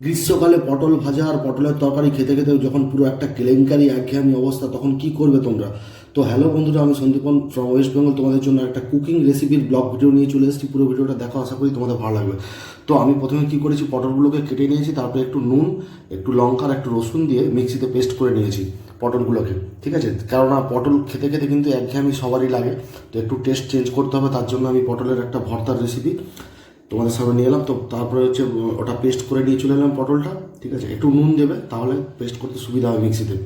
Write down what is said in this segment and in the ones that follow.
গ্রীষ্মকালে পটল ভাজা আর পটলের তরকারি খেতে খেতে যখন পুরো একটা কেলেঙ্কারি, একঘেয়ামি অবস্থা, তখন কি করবে তোমরা? তো হ্যালো বন্ধুরা, আমি সন্দীপন ফ্রম ওয়েস্ট বেঙ্গল তোমাদের জন্য একটা কুকিং রেসিপির ব্লগ ভিডিও নিয়ে চলে এসেছি। পুরো ভিডিওটা দেখো, আশা করি তোমাদের ভালো লাগবে। তো আমি প্রথমে কি করেছি, পটলগুলোকে কেটে নিয়েছি, তারপরে একটু নুন, একটু লঙ্কার একটু রসুন দিয়ে মিক্সিতে পেস্ট করে নিয়েছি পটলগুলোকে, ঠিক আছে? কেননা পটল খেতে খেতে কিন্তু একঘেয়ামি সবারই লাগে, তো একটু টেস্ট চেঞ্জ করতে হবে, তার জন্য আমি পটলের একটা ভর্তার রেসিপি তোমাদের সামনে নিয়ে এলাম, তো তারপরে হচ্ছে ওটা পেস্ট করে নিয়ে চলে এলাম পটলটা, ঠিক আছে? একটু নুন দেবে, তাহলে পেস্ট করতে সুবিধা হবে মিক্সিতে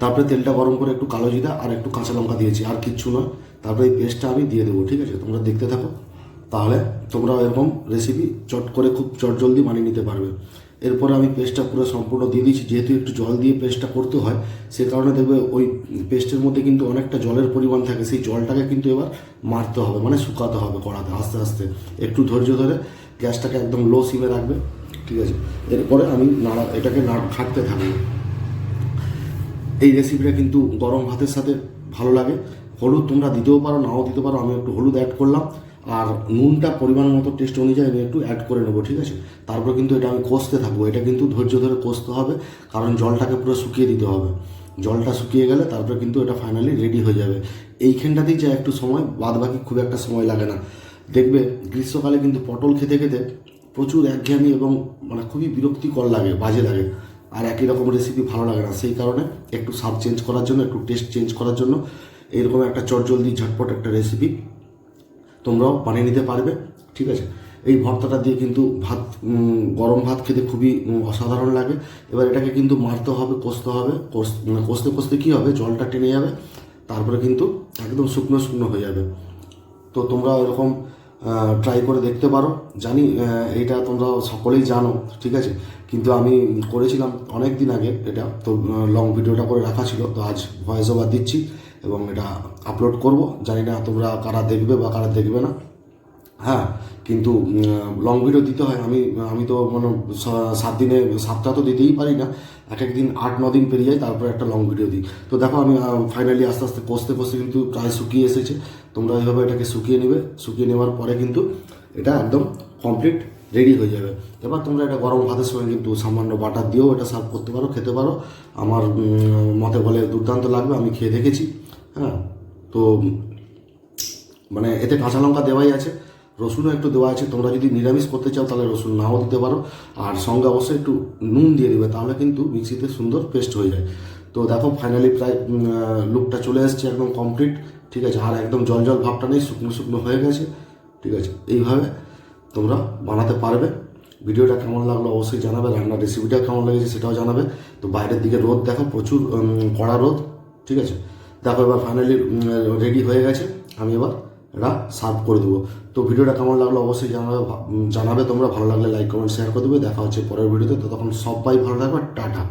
তারপরে তেলটা গরম করে একটু কালো জিরা আর একটু কাঁচা লঙ্কা দিয়েছি, আর কিচ্ছু না তারপরে এই পেস্টটা আমি দিয়ে দেবো, ঠিক আছে? তোমরা দেখতে থাকো। তাহলে তোমরা এরকম রেসিপি চট করে খুব চট জলদি বানিয়ে নিতে পারবে। এরপরে আমি পেস্টটা পুরো সম্পূর্ণ দিয়ে দিয়েছি যেহেতু একটু জল দিয়ে পেস্টটা করতে হয়, সে কারণে দেখবে ওই পেস্টের মধ্যে কিন্তু অনেকটা জলের পরিমাণ থাকে। সেই জলটাকে কিন্তু এবার মারতে হবে মানে শুকাতে হবে কড়াতে আস্তে আস্তে। একটু ধৈর্য ধরে গ্যাসটাকে একদম লো সিমে রাখবে, ঠিক আছে? এরপরে আমি নাড়া, এটাকে নাড় খাটতে থাকব। এই রেসিপিটা কিন্তু গরম ভাতের সাথে ভালো লাগে। হলুদ তোমরা দিতেও পারো, নাও দিতে পারো। আমি একটু হলুদ অ্যাড করলাম। আর নুনটা পরিমাণ মতো টেস্ট অনুযায়ী আমি একটু অ্যাড করে নেব, ঠিক আছে? তারপর কিন্তু এটা আমি কষতে থাকব। এটা কিন্তু ধৈর্য ধরে কষতে হবে, কারণ জলটাকে পুরো শুকিয়ে দিতে হবে। জলটা শুকিয়ে গেলে তারপরে কিন্তু এটা ফাইনালি রেডি হয়ে যাবে। এইখানটাতেই যা একটু সময় বাদ বাকি খুব একটা সময় লাগে না। দেখবে, গ্রীষ্মকালে কিন্তু পটল খেতে খেতে প্রচুর একঘেয়েমি এবং মানে খুবই বিরক্তিকর লাগে, বাজে লাগে। আর একই রকম রেসিপি ভালো লাগে না। সেই কারণে একটু স্বাদ চেঞ্জ করার জন্য, একটু টেস্ট চেঞ্জ করার জন্য এরকম একটা চটজলদি ঝটপট একটা রেসিপি তোমরাও বানিয়ে নিতে পারবে, ঠিক আছে? এই ভর্তাটা দিয়ে কিন্তু ভাত গরম ভাত খেতে খুবই অসাধারণ লাগে। এবার এটাকে কিন্তু মারতে হবে, কষতে হবে। মানে কষতে কষতে কী হবে? জলটা টেনে যাবে, তারপরে কিন্তু একদম শুকনো শুকনো হয়ে যাবে। তো তোমরা এরকম ট্রাই করে দেখতে পারো। জানি এটা তোমরা সকলেই জানো, ঠিক আছে? কিন্তু আমি করেছিলাম অনেক দিন আগে এটা। তো লং ভিডিওটা করে রাখা ছিল। তো আজ ভয়েস ওভার দিচ্ছি। এবং এটা আপলোড করব। জানি না তোমরা কারা দেখবে বা কারা দেখবে না। হ্যাঁ কিন্তু লং ভিডিও দিতে হয়। আমি আমি তো মানে সাত দিনে, সাতটা তো দিতেই পারি না। এক এক দিন আট, ন দিন পেরিয়ে যায়, তারপরে একটা লং ভিডিও দিই। তো দেখো, আমি ফাইনালি আস্তে আস্তে কষতে কষতে কিন্তু প্রায় শুকিয়ে এসেছে। তোমরা এইভাবে এটাকে শুকিয়ে নেবে। শুকিয়ে নেওয়ার পরে কিন্তু এটা একদম কমপ্লিট রেডি হয়ে যাবে। এবার তোমরা এটা গরম ভাতের সঙ্গে কিন্তু সামান্য বাটার দিয়েও এটা সার্ভ করতে পারো, খেতে পারো। আমার মতে বলে দুর্দান্ত লাগবে, আমি খেয়ে দেখেছি হ্যাঁ? তো মানে এতে কাঁচা লঙ্কা দেওয়াই আছে, রসুনও একটু দেওয়া আছে। তোমরা যদি নিরামিষ করতে চাও তাহলে রসুন নাও দিতে পারো। আর সঙ্গে অবশ্যই একটু নুন দিয়ে দেবে, তাহলে কিন্তু মিক্সিতে সুন্দর পেস্ট হয়ে যায়। তো দেখো ফাইনালি প্রায় লুকটা চলে এসছে একদম কমপ্লিট ঠিক আছে? আর একদম জল জল ভাবটা নেই, শুকনো শুকনো হয়ে গেছে, ঠিক আছে? এইভাবে তোমরা বানাতে পারবে। ভিডিওটা কেমন লাগল অবশ্যই জানাবে। রান্নার রেসিপিটা কেমন লেগেছে সেটাও জানাবে। তো বাইরের দিকে রোদ দেখো, প্রচুর কড়া রোদ, ঠিক আছে? দেখো এবার ফাইনালি রেডি হয়ে গেছে। আমি এবার এটা সার্ভ করে দেবো। তো ভিডিওটা কেমন লাগল অবশ্যই জানাবে জানাবে। তোমরা ভালো লাগলে লাইক কমেন্ট শেয়ার করে দেবে। দেখা হচ্ছে পরের ভিডিওতে। তো তখন সবাই ভালো থাকবে। টাটা।